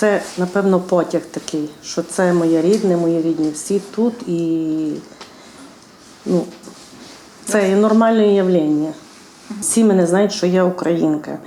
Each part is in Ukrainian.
це, напевно, потяг такий, що це моє рідне, мої рідні всі тут і ну, це є нормальне явлення. Всі мене знають, що я українка.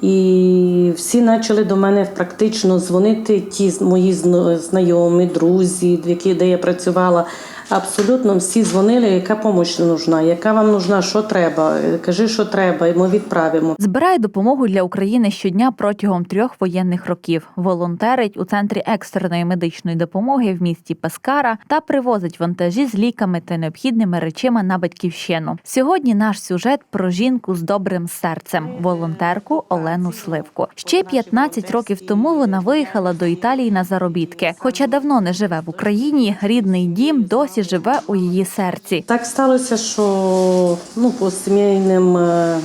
І всі почали до мене практично дзвонити, ті мої знайомі, друзі, які, де я працювала. Абсолютно всі дзвонили, яка допомога нужна, яка вам нужна, що треба. Кажи, що треба, і ми відправимо. Збирає допомогу для України щодня протягом трьох воєнних років. Волонтерить у центрі екстреної медичної допомоги в місті Пескара та привозить вантажі з ліками та необхідними речима на батьківщину. Сьогодні наш сюжет про жінку з добрим серцем, волонтерку Олену Сливку. Ще 15 років тому вона виїхала до Італії на заробітки. Хоча давно не живе в Україні, рідний дім досі живе у її серці. Так сталося, що ну, по сімейним е,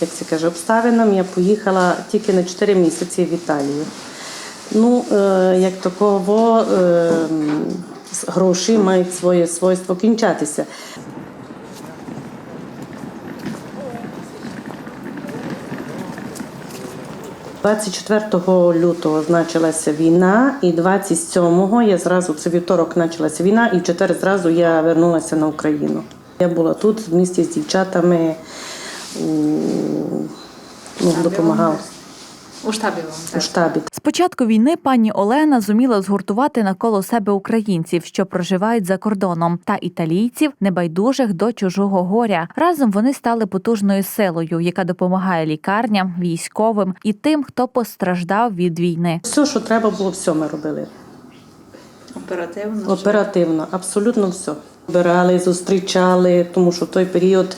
як це каже, обставинам я поїхала тільки на 4 місяці в Італію. Ну, е, як такого, е, гроші мають своє свойство кінчатися. – 24 лютого значилася війна, і 27-го я зразу, це вівторок почалася війна, і в четвер зразу я вернулася на Україну. Я була тут в місті з дівчатами, ну, допомагала У штабі у штабі. З початку війни пані Олена зуміла згуртувати навколо себе українців, що проживають за кордоном, та італійців, небайдужих до чужого горя. Разом вони стали потужною силою, яка допомагає лікарням, військовим і тим, хто постраждав від війни. Все, що треба було, все ми робили. Оперативно. Оперативно, абсолютно все. Збирали, зустрічали, тому що в той період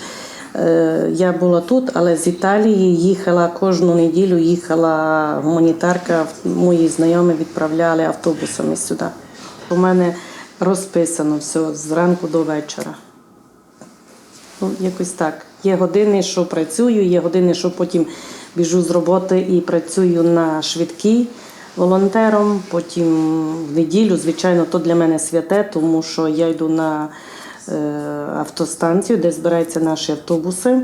я була тут, але з Італії їхала кожну неділю, їхала гуманітарка, мої знайомі відправляли автобусами сюди. У мене розписано все з ранку до вечора. Ну, якось так. Є години, що працюю, є години, що потім біжу з роботи і працюю на швидкій волонтером. Потім в неділю, звичайно, то для мене святе, тому що я йду на е, автостанцію, де збираються наші автобуси.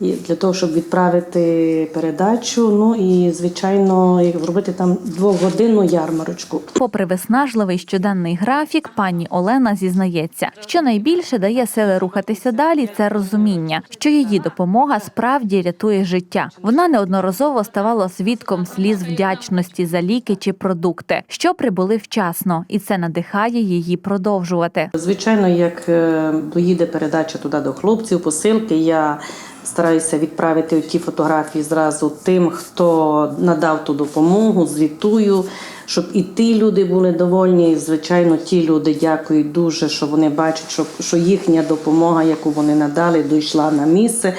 І для того, щоб відправити передачу, ну і звичайно, і зробити там двогодинну ярмарочку. Попри виснажливий щоденний графік, пані Олена зізнається, що найбільше дає сили рухатися далі. Це розуміння, що її допомога справді рятує життя. Вона неодноразово ставала свідком сліз вдячності за ліки чи продукти, що прибули вчасно, і це надихає її продовжувати. Звичайно, як е, доїде передача туди до хлопців, посилки, я стараюся відправити ті фотографії зразу тим, хто надав ту допомогу, звітую, щоб і ті люди були довольні. І, звичайно, ті люди дякують дуже, що вони бачать, що, що їхня допомога, яку вони надали, дійшла на місце.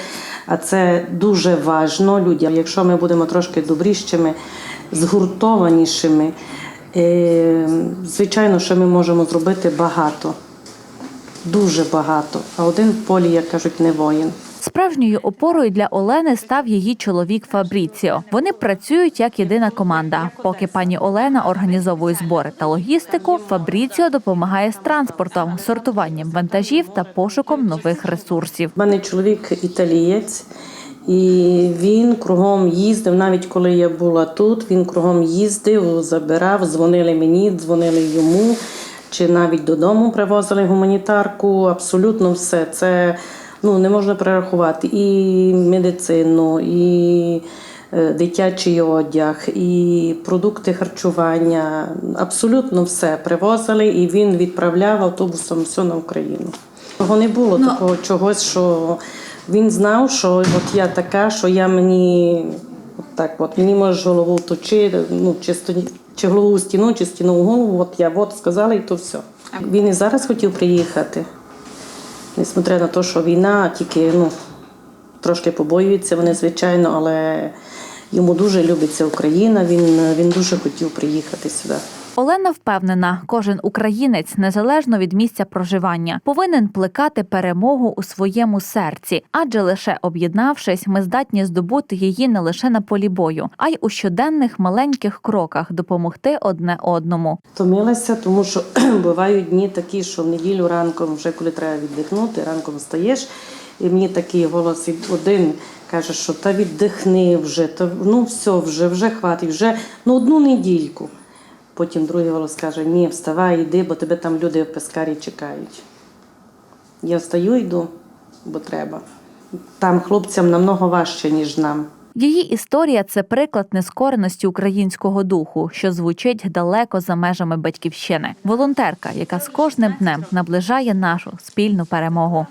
А це дуже важно людям. Якщо ми будемо трошки добрішими, згуртованішими, е, звичайно, що ми можемо зробити багато. Дуже багато. А один в полі, як кажуть, не воїн. Справжньою опорою для Олени став її чоловік Фабріціо. Вони працюють як єдина команда. Поки пані Олена організовує збори та логістику, Фабріціо допомагає з транспортом, сортуванням вантажів та пошуком нових ресурсів. У мене чоловік італієць, і він кругом їздив, навіть коли я була тут, він кругом їздив, забирав, дзвонили мені, дзвонили йому, чи навіть додому привозили гуманітарку. Абсолютно все. Це ну, не можна перерахувати. І медицину, і е, дитячий одяг, і продукти харчування. Абсолютно все привозили, і він відправляв автобусом все на Україну. Того не було Ну, такого чогось, що він знав, що от я така, що я мені от так, от мені можеш голову точи, ну чи чи голову стіну, чи стіну в голову. От я от сказала, і то все. Він і зараз хотів приїхати, несмотря на те, що війна, тільки ну трошки побоюються вони, звичайно, але йому дуже любиться Україна. Він, він дуже хотів приїхати сюди. Олена впевнена, кожен українець, незалежно від місця проживання, повинен плекати перемогу у своєму серці, адже лише об'єднавшись, ми здатні здобути її не лише на полі бою, а й у щоденних маленьких кроках допомогти одне одному. Втомилася, тому що бувають дні такі, що в неділю ранком, вже коли треба віддихнути, ранком встаєш, і мені такий голос один каже, що та віддихни вже, та ну все, вже, вже хватить, вже ну одну недільку. Потім другий голос каже: Ні, вставай, йди, бо тебе там люди в пескарі чекають. Я встаю, йду, бо треба. Там хлопцям намного важче, ніж нам. Її історія це приклад нескореності українського духу, що звучить далеко за межами батьківщини. Волонтерка, яка з кожним днем наближає нашу спільну перемогу.